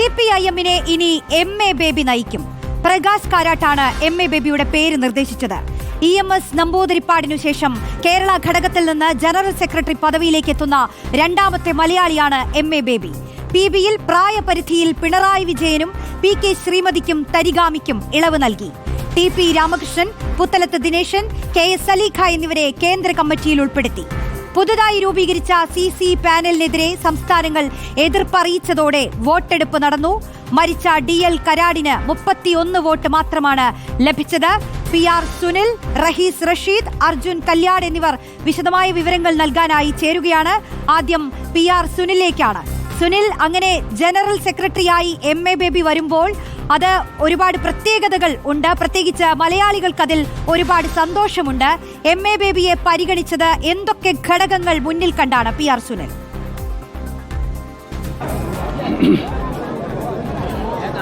C P I എമ്മിനെ ഇനി M A baby നയിക്കും. പ്രകാശ് കാരാട്ടാണ് എം എ ബേബിയുടെ പേര് നിർദ്ദേശിച്ചത്. ഇ എം എസ് നമ്പൂതിരിപ്പാടിനു ശേഷം കേരള ഘടകത്തിൽ നിന്ന് ജനറൽ സെക്രട്ടറി പദവിയിലേക്ക് എത്തുന്ന രണ്ടാമത്തെ മലയാളിയാണ് എം എ ബേബി. പി ബിയിൽ പ്രായപരിധിയിൽ പിണറായി വിജയനും പി കെ ശ്രീമതിക്കും തരിഗാമിക്കും ഇളവ് നൽകി. T P Ramakrishnan Puthalath Dineshan K S Aleekha എന്നിവരെ കേന്ദ്ര കമ്മിറ്റിയിൽ ഉൾപ്പെടുത്തി. പുതുതായി രൂപീകരിച്ച സി സി പാനലിനെതിരെ സംസ്ഥാനങ്ങൾ എതിർപ്പറിയിച്ചതോടെ വോട്ടെടുപ്പ് നടന്നു. മരിച്ച ഡി എൽ കരാടിന് മുപ്പത്തിയൊന്ന് വോട്ട് മാത്രമാണ് ലഭിച്ചത്. പി ആർ സുനിൽ റഹീസ് റഷീദ് അർജുൻ കല്യാട് എന്നിവർ വിശദമായ വിവരങ്ങൾ നൽകാനായി ചേരുകയാണ്. ആദ്യം പി ആർ സുനിലേക്കാണ്. സുനിൽ അങ്ങനെ ജനറൽ സെക്രട്ടറിയായി എം എ ബേബി വരുമ്പോൾ അത് ഒരുപാട് പ്രത്യേകതകൾ ഉണ്ട്. പ്രത്യേകിച്ച് മലയാളികൾക്ക് അതിൽ ഒരുപാട് സന്തോഷമുണ്ട്. എം എ ബേബിയെ പരിഗണിച്ചത് എന്തൊക്കെ ഘടകങ്ങൾ മുന്നിൽ കണ്ടാണ് P R Sunil?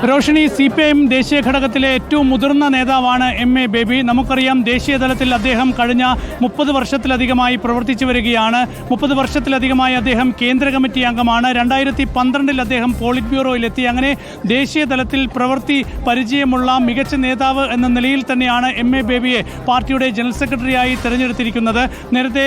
Roshini C P M ദേശീയ ഘടകത്തിലെ ഏറ്റവും മുതിർന്ന നേതാവാണ് എം എ ബേബി. നമുക്കറിയാം ദേശീയ തലത്തിൽ അദ്ദേഹം കഴിഞ്ഞ മുപ്പത് വർഷത്തിലധികമായി പ്രവർത്തിച്ചു വരികയാണ്. മുപ്പത് വർഷത്തിലധികമായി അദ്ദേഹം കേന്ദ്ര കമ്മിറ്റി അംഗമാണ്. രണ്ടായിരത്തി പന്ത്രണ്ടിൽ അദ്ദേഹം പോളിറ്റ് ബ്യൂറോയിലെത്തി അങ്ങനെ ദേശീയ തലത്തിൽ പ്രവൃത്തി പരിചയമുള്ള മികച്ച നേതാവ് എന്ന നിലയിൽ തന്നെയാണ് എം എ ബേബിയെ പാർട്ടിയുടെ ജനറൽ സെക്രട്ടറിയായി തെരഞ്ഞെടുത്തിരിക്കുന്നത്. നേരത്തെ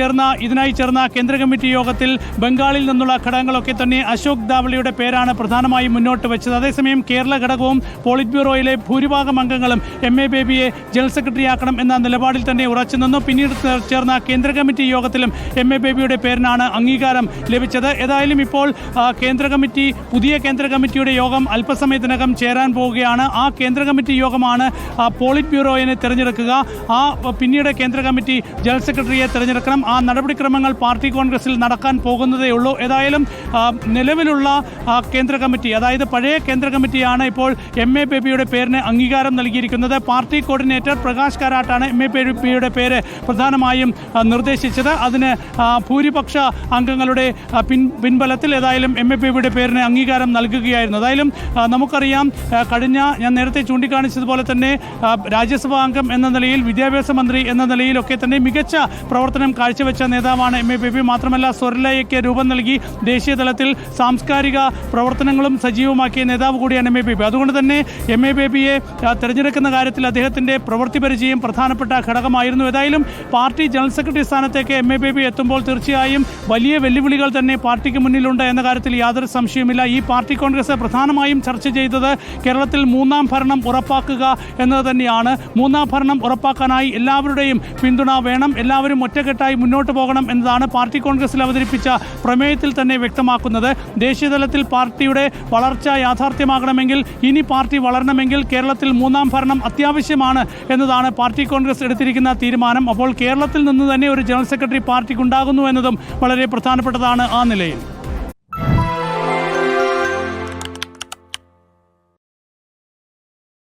ചേർന്ന ഇതിനായി ചേർന്ന കേന്ദ്ര കമ്മിറ്റി യോഗത്തിൽ ബംഗാളിൽ നിന്നുള്ള ഘടകങ്ങളൊക്കെ തന്നെ അശോക് ദാവളിയുടെ പേരാണ് പ്രധാനമായും മുന്നോട്ട് വെച്ചത്. അതേസമയം കേരള ഘടകവും പോളിറ്റ് ബ്യൂറോയിലെ ഭൂരിഭാഗം അംഗങ്ങളും എം എ ബേബിയെ ജനറൽ സെക്രട്ടറിയാക്കണം എന്ന നിലപാടിൽ തന്നെ ഉറച്ചു നിന്നു. പിന്നീട് ചേർന്ന കേന്ദ്ര കമ്മിറ്റി യോഗത്തിലും എം എ ബേബിയുടെ പേരിനാണ് അംഗീകാരം ലഭിച്ചത്. ഏതായാലും ഇപ്പോൾ കേന്ദ്ര കമ്മിറ്റി പുതിയ കേന്ദ്ര കമ്മിറ്റിയുടെ യോഗം അല്പസമയത്തിനകം ചേരാൻ പോവുകയാണ്. ആ കേന്ദ്ര കമ്മിറ്റി യോഗമാണ് പോളിറ്റ് ബ്യൂറോയിനെ തിരഞ്ഞെടുക്കുക. ആ പിന്നീട് കേന്ദ്ര കമ്മിറ്റി ജനറൽ സെക്രട്ടറിയെ തിരഞ്ഞെടുക്കണം. ആ നടപടിക്രമങ്ങൾ പാർട്ടി കോൺഗ്രസിൽ നടക്കാൻ പോകുന്നതേ ഉള്ളൂ. ഏതായാലും നിലവിലുള്ള കേന്ദ്ര കമ്മിറ്റി അതായത് പഴയ കേന്ദ്ര കമ്മിറ്റിയാണ് ഇപ്പോൾ എം എ ബേബിയുടെ പേരിന് അംഗീകാരം നൽകിയിരിക്കുന്നത്. പാർട്ടി കോർഡിനേറ്റർ പ്രകാശ് കാരാട്ടാണ് എം എ ബേബിയുടെ പേര് പ്രധാനമായും നിർദ്ദേശിച്ചത്. അതിന് ഭൂരിപക്ഷ അംഗങ്ങളുടെ പിൻ പിൻബലത്തിൽ ഏതായാലും എം എ ബേബിയുടെ പേരിന് അംഗീകാരം നൽകുകയായിരുന്നു. ഏതായാലും നമുക്കറിയാം കഴിഞ്ഞ ഞാൻ നേരത്തെ ചൂണ്ടിക്കാണിച്ചതുപോലെ തന്നെ രാജ്യസഭാ അംഗം എന്ന നിലയിൽ വിദ്യാഭ്യാസ മന്ത്രി എന്ന നിലയിലൊക്കെ തന്നെ മികച്ച പ്രവർത്തനം കാഴ്ചവെച്ച നേതാവാണ് എം എ ബേബി മാത്രമല്ല സ്വർലയ്ക്ക് രൂപം നൽകി ദേശീയ തലത്തിൽ സാംസ്കാരിക പ്രവർത്തനങ്ങളും സജീവമാക്കിയ നേതാവ് കൂടിയാണ് എം എ ബേബി അതുകൊണ്ട് തന്നെ എം എ ബേബിയെ തിരഞ്ഞെടുക്കുന്ന കാര്യത്തിൽ അദ്ദേഹത്തിന്റെ പ്രവൃത്തി പരിചയം പ്രധാനപ്പെട്ട ഘടകമായിരുന്നു. ഏതായാലും പാർട്ടി ജനറൽ സെക്രട്ടറി സ്ഥാനത്തേക്ക് എം എ ബേബി എത്തുമ്പോൾ തീർച്ചയായും വലിയ വെല്ലുവിളികൾ തന്നെ പാർട്ടിക്ക് മുന്നിലുണ്ട് എന്ന കാര്യത്തിൽ യാതൊരു സംശയവുമില്ല. ഈ പാർട്ടി കോൺഗ്രസ് പ്രധാനമായും ചർച്ച ചെയ്തത് കേരളത്തിൽ മൂന്നാം ഭരണം ഉറപ്പാക്കുക എന്നത് തന്നെയാണ്. മൂന്നാം ഭരണം ഉറപ്പാക്കാനായി എല്ലാവരുടെയും പിന്തുണ വേണം. എല്ലാവരും ഒറ്റക്കെട്ടായി മുന്നോട്ട് പോകണം എന്നതാണ് പാർട്ടി കോൺഗ്രസിൽ അവതരിപ്പിച്ച പ്രമേയത്തിൽ തന്നെ വ്യക്തമാക്കുന്നത്. ദേശീയതലത്തിൽ പാർട്ടിയുടെ വളർച്ച യാഥാർത്ഥ്യമാകണമെങ്കിൽ ഇനി പാർട്ടി വളരണമെങ്കിൽ കേരളത്തിൽ മൂന്നാം ഭരണം അത്യാവശ്യമാണ് എന്നതാണ് പാർട്ടി കോൺഗ്രസ് എടുത്തിരിക്കുന്ന തീരുമാനം. അപ്പോൾ കേരളത്തിൽ നിന്ന് തന്നെ ഒരു ജനറൽ സെക്രട്ടറി പാർട്ടിക്ക് ഉണ്ടാകുന്നു എന്നതും വളരെ പ്രധാനപ്പെട്ടതാണ് ആ നിലയിൽ.